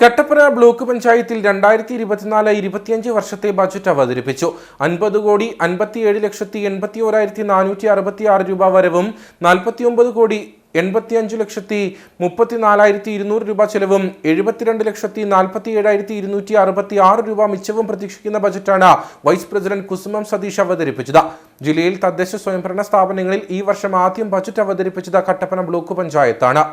Kattappana block പഞ്ചായത്തിൽ രണ്ടായിരത്തി ഇരുപത്തിനാല് ഇരുപത്തിയഞ്ച് വർഷത്തെ ബജറ്റ് അവതരിപ്പിച്ചു. അൻപത് കോടി അൻപത്തിയേഴ് ലക്ഷത്തി എൺപത്തി ഓരായിരത്തി നാനൂറ്റി അറുപത്തി ആറ് രൂപ വരവും നാൽപ്പത്തിയൊമ്പത് കോടി എൺപത്തിയഞ്ച് ലക്ഷത്തി മുപ്പത്തിനാലായിരത്തി ഇരുന്നൂറ് രൂപ ചെലവും എഴുപത്തിരണ്ട് ലക്ഷത്തി നാൽപ്പത്തി ഏഴായിരത്തി ഇരുന്നൂറ്റി അറുപത്തി ആറ് രൂപ മിച്ചവും പ്രതീക്ഷിക്കുന്ന ബജറ്റാണ് വൈസ് പ്രസിഡന്റ് കുസുമം സതീഷ് അവതരിപ്പിച്ചത്. ജില്ലയിൽ തദ്ദേശ സ്വയംഭരണ സ്ഥാപനങ്ങളിൽ ഈ വർഷം ആദ്യം ബജറ്റ് അവതരിപ്പിച്ചത് കട്ടപ്പന ബ്ലോക്ക് പഞ്ചായത്താണ്.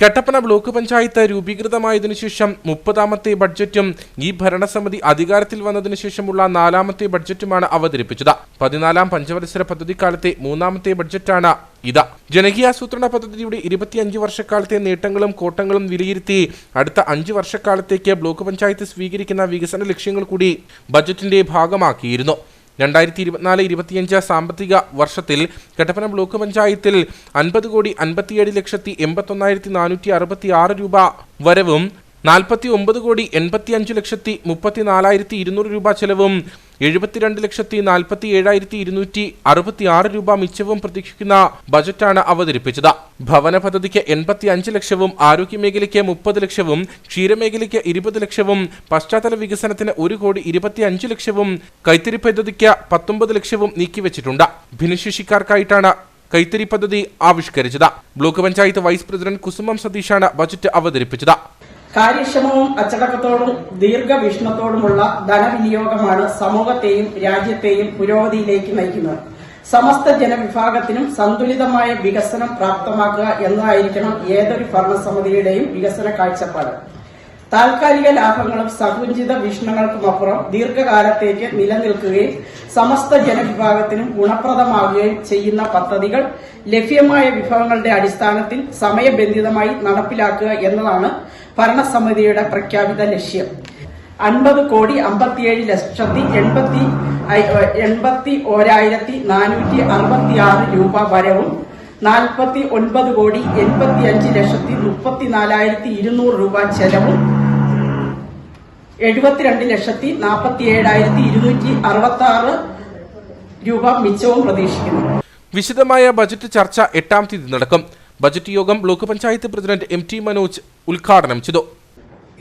കട്ടപ്പന ബ്ലോക്ക് പഞ്ചായത്ത് രൂപീകൃതമായതിനു ശേഷം മുപ്പതാമത്തെ ബഡ്ജറ്റും ഈ ഭരണസമിതി അധികാരത്തിൽ വന്നതിനു ശേഷമുള്ള നാലാമത്തെ ബഡ്ജറ്റുമാണ് അവതരിപ്പിച്ചത്. പതിനാലാം പഞ്ചവത്സര പദ്ധതിക്കാലത്തെ മൂന്നാമത്തെ ബഡ്ജറ്റാണ് ഇത്. ജനകീയാസൂത്രണ പദ്ധതിയുടെ ഇരുപത്തിയഞ്ച് വർഷക്കാലത്തെ നേട്ടങ്ങളും കോട്ടങ്ങളും വിലയിരുത്തി അടുത്ത അഞ്ച് വർഷക്കാലത്തേക്ക് ബ്ലോക്ക് പഞ്ചായത്ത് സ്വീകരിക്കുന്ന വികസന ലക്ഷ്യങ്ങൾ കൂടി ബജറ്റിന്റെ ഭാഗമാക്കിയിരുന്നു. രണ്ടായിരത്തി ഇരുപത്തിനാല് ഇരുപത്തിയഞ്ച് സാമ്പത്തിക വർഷത്തിൽ കട്ടപ്പന ബ്ലോക്ക് പഞ്ചായത്തിൽ അൻപത് കോടി അൻപത്തിയേഴ് ലക്ഷത്തി എൺപത്തൊന്നായിരത്തി നാനൂറ്റി അറുപത്തി ആറ് രൂപ വരവും നാൽപ്പത്തി ഒമ്പത് കോടി എൺപത്തി അഞ്ച് ലക്ഷത്തി മുപ്പത്തി നാലായിരത്തി ഇരുന്നൂറ് രൂപ ചെലവും എഴുപത്തിരണ്ട് ലക്ഷത്തി നാൽപ്പത്തി ഏഴായിരത്തി ഇരുന്നൂറ്റി അറുപത്തി ആറ് രൂപ മിച്ചവും പ്രതീക്ഷിക്കുന്ന ബജറ്റാണ് അവതരിപ്പിച്ചത്. ഭവന പദ്ധതിക്ക് എൺപത്തി അഞ്ച് ലക്ഷവും ആരോഗ്യമേഖലയ്ക്ക് മുപ്പത് ലക്ഷവും ക്ഷീരമേഖലയ്ക്ക് ഇരുപത് ലക്ഷവും പശ്ചാത്തല വികസനത്തിന് ഒരു കോടി ഇരുപത്തി അഞ്ച് ലക്ഷവും കൈത്തരി പദ്ധതിക്ക് പത്തൊമ്പത് ലക്ഷവും നീക്കിവച്ചിട്ടുണ്ട്. ഭിന്നശേഷിക്കാർക്കായിട്ടാണ് കൈത്തിരി പദ്ധതി ആവിഷ്കരിച്ചത്. Block panchayat vice president Kusumam സതീഷാണ് budget അവതരിപ്പിച്ചത്. കാര്യക്ഷമവും അച്ചടക്കത്തോടും ദീർഘവീക്ഷണത്തോടുമുള്ള ധനവിനിയോഗമാണ് സമൂഹത്തെയും രാജ്യത്തെയും പുരോഗതിയിലേക്ക് നയിക്കുന്നത്. സമസ്ത ജനവിഭാഗത്തിനും സന്തുലിതമായ വികസനം പ്രാപ്തമാക്കുക എന്നതായിരിക്കണം ഏതൊരു ഭരണസമിതിയുടെയും വികസന കാഴ്ചപ്പാട്. താൽക്കാലിക ലാഭങ്ങളും സകുഞ്ചിത വീക്ഷണങ്ങൾക്കുമപ്പുറം ദീർഘകാലത്തേക്ക് നിലനിൽക്കുകയും സമസ്ത ജനവിഭാഗത്തിനും ഗുണപ്രദമാവുകയും ചെയ്യുന്ന പദ്ധതികൾ ലഭ്യമായ വിഭവങ്ങളുടെ അടിസ്ഥാനത്തിൽ സമയബന്ധിതമായി നടപ്പിലാക്കുക എന്നതാണ് ഭരണസമിതിയുടെ പ്രഖ്യാപിത ലക്ഷ്യം. അൻപത് കോടി അമ്പത്തിയേഴ് ലക്ഷത്തി എൺപത്തി എൺപത്തി ഓരായിരത്തി നാനൂറ്റി അറുപത്തി ആറ് രൂപ വരവും നാൽപ്പത്തി ഒൻപത് കോടി എൺപത്തി അഞ്ച് ലക്ഷത്തി മുപ്പത്തി നാലായിരത്തി ഇരുന്നൂറ് രൂപ ചെലവും എഴുപത്തിരണ്ട് ലക്ഷത്തി നാൽപ്പത്തി ഏഴായിരത്തി ഇരുന്നൂറ്റി അറുപത്തി ആറ് രൂപ മിച്ചവും പ്രതീക്ഷിക്കുന്നു. വിശദമായ ബജറ്റ് ചർച്ച എട്ടാം തീയതി നടക്കും. ബജറ്റ് യോഗം block panchayat president M T Manoj ഉദ്ഘാടനം ചെയ്തു.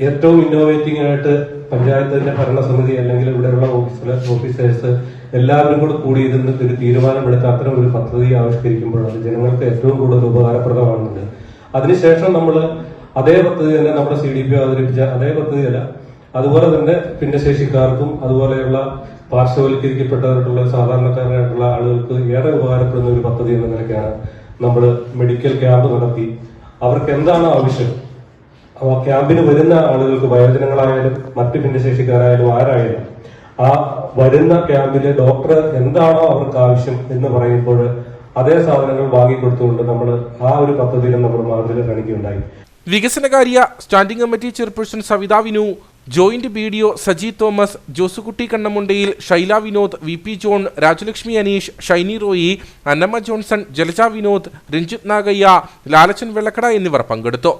ഏറ്റവും ഇന്നോവേറ്റിംഗ് ആയിട്ട് പഞ്ചായത്തിന്റെ ഭരണസമിതി അല്ലെങ്കിൽ ഇവിടെയുള്ള ഓഫീസിലെ ഓഫീസേഴ്സ് എല്ലാവരും കൂടെ കൂടി ഇതിന് ഒരു തീരുമാനമെടുത്ത് അത്തരം ഒരു പദ്ധതി ആവിഷ്കരിക്കുമ്പോൾ അത് ജനങ്ങൾക്ക് ഏറ്റവും കൂടുതൽ ഉപകാരപ്രദമാകുന്നുണ്ട്. അതിനുശേഷം നമ്മൾ അതേ പദ്ധതി തന്നെ നമ്മുടെ സി ഡി പി അവതരിപ്പിച്ച അതേ പദ്ധതിയല്ല അതുപോലെ തന്നെ ഭിന്നശേഷിക്കാർക്കും അതുപോലെയുള്ള പാർശ്വവൽക്കരിക്കപ്പെട്ടവരായിട്ടുള്ള സാധാരണക്കാരായിട്ടുള്ള ആളുകൾക്ക് ഏറെ ഉപകാരപ്പെടുന്ന ഒരു പദ്ധതി എന്ന നിലയ്ക്കാണ് നമ്മൾ മെഡിക്കൽ ക്യാമ്പ് നടത്തി. അവർക്ക് എന്താണ് ആവശ്യം? ആ ക്യാമ്പിന് വരുന്ന ആളുകൾക്ക് വയോജനങ്ങളായാലും മറ്റ് ഭിന്നശേഷിക്കാരായാലും ആരായാലും ആ വരുന്ന ക്യാമ്പിലെ ഡോക്ടർ എന്താണോ അവർക്ക് ആവശ്യം എന്ന് പറയുമ്പോൾ അതേ സാധനങ്ങൾ വാങ്ങിക്കൊടുത്തുകൊണ്ട് നമ്മൾ ആ ഒരു പദ്ധതിയിലും നമ്മൾ മാതൃക കാണിക്കുകയുണ്ടായി. വികസനകാര്യ standing committee chairperson Savitha Vinu joint B D O Saji Thomas Josekutty Kannamundayil Shaila Vinod V P John Rajalakshmi Aneesh Shiny Roy Annamma Johnson Jalaja Vinod Ranjith Nagayya Lalachan Vellakkada എന്നിവർ പങ്കെടുത്തു.